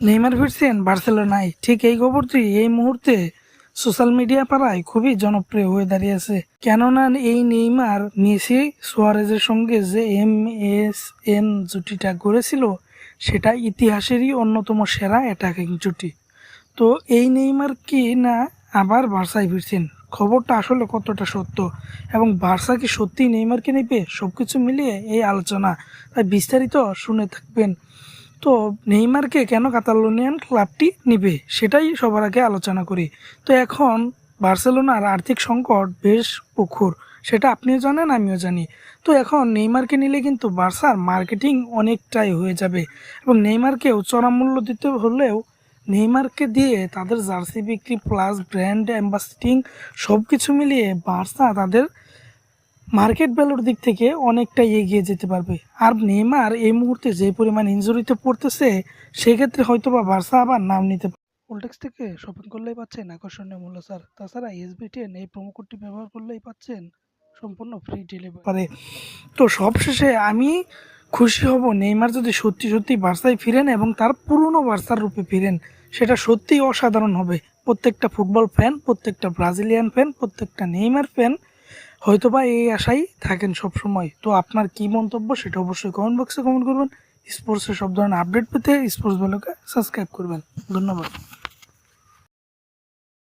Neymar ফিরছেন বার্সেলোনায়। ঠিক এই খবরটি এই মুহূর্তে সোশ্যাল মিডিয়া পাড়ায় খুবই জনপ্রিয় হয়ে দাঁড়িয়েছে কেননা এই নেইমার, মেসি, সুয়ারেজের সঙ্গে যে এম এস এন জুটিটা গড়েছিল, সেটা ইতিহাসেরই অন্যতম সেরা অ্যাটাকিং জুটি। তো এই নেইমার কি না আবার বার্সায় ফিরছেন? খবরটা আসলে কতটা সত্য? এবং বার্সা কি সত্যি নেইমারকে নেবে? সব কিছু মিলিয়ে এই আলোচনা। তাই বিস্তারিত শুনে থাকবেন তো নেইমারকে কেন কাতালোনিয়ান ক্লাবটি নিবে? সেটাই সবার আগে আলোচনা করি। তো এখন বার্সেলোনার আর্থিক সংকট বেশ প্রখর, সেটা আপনিও জানেন, আমিও জানি। তো এখন নেইমারকে নিলে কিন্তু বার্সার মার্কেটিং অনেকটাই হয়ে যাবে এবং নেইমারকেও চড়া মূল্য দিতে হলেও নেইমারকে দিয়ে তাদের জার্সি বিক্রি প্লাস ব্র্যান্ড অ্যাম্বাসিডিং সব কিছু মিলিয়ে বার্সা তাদের মার্কেট ভ্যালুর দিক থেকে অনেকটাই এগিয়ে যেতে পারবে। আর নেইমার এই মুহূর্তে যে পরিমাণ ইঞ্জুরিতে পড়তেছে, সেক্ষেত্রে হয়তো বা বার্সা আবার নাম নিতে পারে। পোলটেক্স থেকে শপিং করলেই পাচ্ছেন আকর্ষণীয় মূল্য, স্যার। তাছাড়া এসবি টেন এই কোডটি ব্যবহার করলেই পাচ্ছেন সম্পূর্ণ ফ্রি ডেলিভারি তো সবশেষে আমি খুশি হব, নেইমার যদি সত্যি সত্যি বার্সায় ফিরেন এবং তার পুরনো বার্সার রূপে ফিরেন, সেটা সত্যিই অসাধারণ হবে। প্রত্যেকটা ফুটবল ফ্যান প্রত্যেকটা ব্রাজিলিয়ান ফ্যান প্রত্যেকটা নেইমার ফ্যান হয়তোবা এই আশাই থাকেন সবসময়। তো আপনার কি মন্তব্য সেটা অবশ্যই কমেন্ট বক্সে কমেন্ট করবেন। স্পোর্টসের সব ধরনের আপডেট পেতে স্পোর্টস ব্লগে সাবস্ক্রাইব করবেন। ধন্যবাদ।